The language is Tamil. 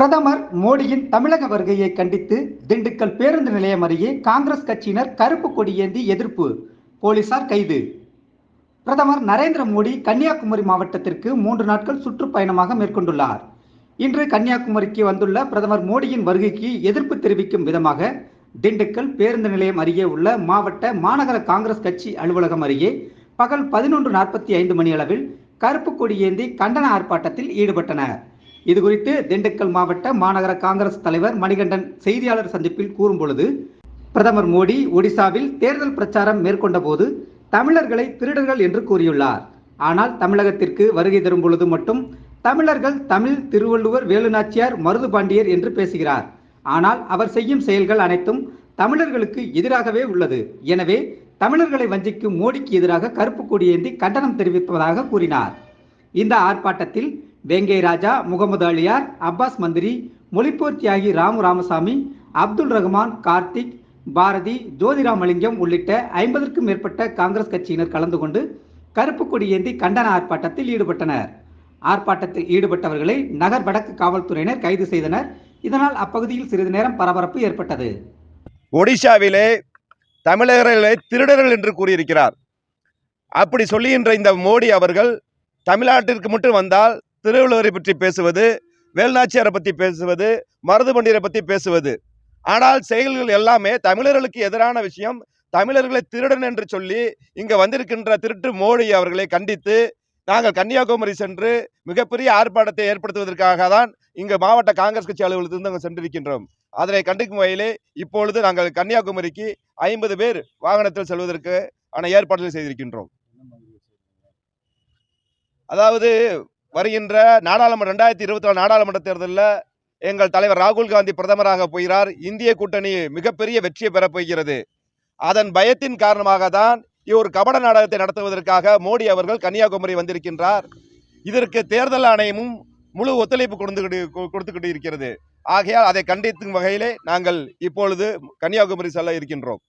பிரதமர் மோடியின் தமிழக வருகையை கண்டித்து திண்டுக்கல் பேருந்து நிலையம் அருகே காங்கிரஸ் கட்சியினர் கருப்பு கொடி ஏந்தி எதிர்ப்பு. போலீசார் கைது. பிரதமர் நரேந்திர மோடி கன்னியாகுமரி மாவட்டத்திற்கு மூன்று நாட்கள் சுற்றுப்பயணமாக மேற்கொண்டுள்ளார். இன்று கன்னியாகுமரிக்கு வந்துள்ள பிரதமர் மோடியின் வருகைக்கு எதிர்ப்பு தெரிவிக்கும் விதமாக திண்டுக்கல் பேருந்து நிலையம் அருகே உள்ள மாவட்ட மாநகர காங்கிரஸ் கட்சி அலுவலகம் அருகே பகல் பதினொன்று நாற்பத்தி ஐந்து மணியளவில் கருப்பு கொடி ஏந்தி கண்டன ஆர்ப்பாட்டத்தில் ஈடுபட்டனர். இதுகுறித்து திண்டுக்கல் மாவட்ட மாநகர காங்கிரஸ் தலைவர் மணிகண்டன் செய்தியாளர் சந்திப்பில் கூறும்பொழுது பிரதமர் மோடி ஒடிசாவில் தேர்தல் பிரச்சாரம் மேற்கொண்ட போது தமிழர்களை திருடர்கள் என்று கூறியுள்ளார். ஆனால் தமிழகத்திற்கு வருகை தரும் பொழுது மட்டும் தமிழர்கள் தமிழ் திருவள்ளுவர் வேலுநாச்சியார் மருதுபாண்டியர் என்று பேசுகிறார். ஆனால் அவர் செய்யும் செயல்கள் அனைத்தும் தமிழர்களுக்கு எதிராகவே உள்ளது. எனவே தமிழர்களை வஞ்சிக்கும் மோடிக்கு எதிராக கருப்பு கொடி ஏந்தி கண்டனம் தெரிவிப்பதாக கூறினார். இந்த ஆர்ப்பாட்டத்தில் வேங்கை ராஜா முகமது அலியார் அப்பாஸ் மந்திரி மொழிப்போர் தியாகி ராமு ராமசாமி அப்துல் ரஹ்மான் கார்த்திக் பாரதி ஜோதிராமலிங்கம் உள்ளிட்ட ஐம்பதற்கும் மேற்பட்ட காங்கிரஸ் கட்சியினர் கலந்து கொண்டு கருப்பு கொடி ஏந்தி கண்டன ஆர்ப்பாட்டத்தில் ஈடுபட்டனர். ஆர்ப்பாட்டத்தில் ஈடுபட்டவர்களை நகர் வடக்கு காவல்துறையினர் கைது செய்தனர். இதனால் அப்பகுதியில் சிறிது நேரம் பரபரப்பு ஏற்பட்டது. ஒடிசாவிலே தமிழர்களை திருடர்கள் என்று கூறியிருக்கிறார். அப்படி சொல்லுகின்ற இந்த மோடி அவர்கள் தமிழ்நாட்டிற்கு மட்டும் வந்தால் திருவள்ளுவரை பற்றி பேசுவது வேல்நாச்சியாரை பற்றி பேசுவது மருதுபண்டியரை பற்றி பேசுவது. ஆனால் செயல்கள் எல்லாமே தமிழர்களுக்கு எதிரான விஷயம். தமிழர்களை திருடன் என்று சொல்லி இங்கே வந்திருக்கின்ற திருட்டு மோடி அவர்களை கண்டித்து நாங்கள் கன்னியாகுமரி சென்று மிகப்பெரிய ஆர்ப்பாட்டத்தை ஏற்படுத்துவதற்காக தான் இங்கு மாவட்ட காங்கிரஸ் கட்சி அலுவலகத்திலிருந்து அங்கே சென்றிருக்கின்றோம். அதனை கண்டிக்கும் வகையிலே இப்பொழுது நாங்கள் கன்னியாகுமரிக்கு ஐம்பது பேர் வாகனத்தில் செல்வதற்கு ஆன ஏற்பாடுகள் செய்திருக்கின்றோம். அதாவது வருகின்ற நாடாளுமன்ற ரெண்டாயிரத்தி இருபத்தி நாலு நாடாளுமன்ற தேர்தலில் எங்கள் தலைவர் ராகுல் காந்தி பிரதமராக போகிறார். இந்திய கூட்டணி மிகப்பெரிய வெற்றியை பெறப் போகிறது. அதன் பயத்தின் காரணமாக தான் ஒரு கபட நாடகத்தை நடத்துவதற்காக மோடி அவர்கள் கன்னியாகுமரி வந்திருக்கின்றார். இதற்கு தேர்தல் ஆணையமும் முழு ஒத்துழைப்பு கொடுத்துக்கிட்டு கொடுத்துக்கிட்டு இருக்கிறது. ஆகையால் அதை கண்டித்தும் வகையிலே நாங்கள் இப்பொழுது கன்னியாகுமரி செல்ல இருக்கின்றோம்.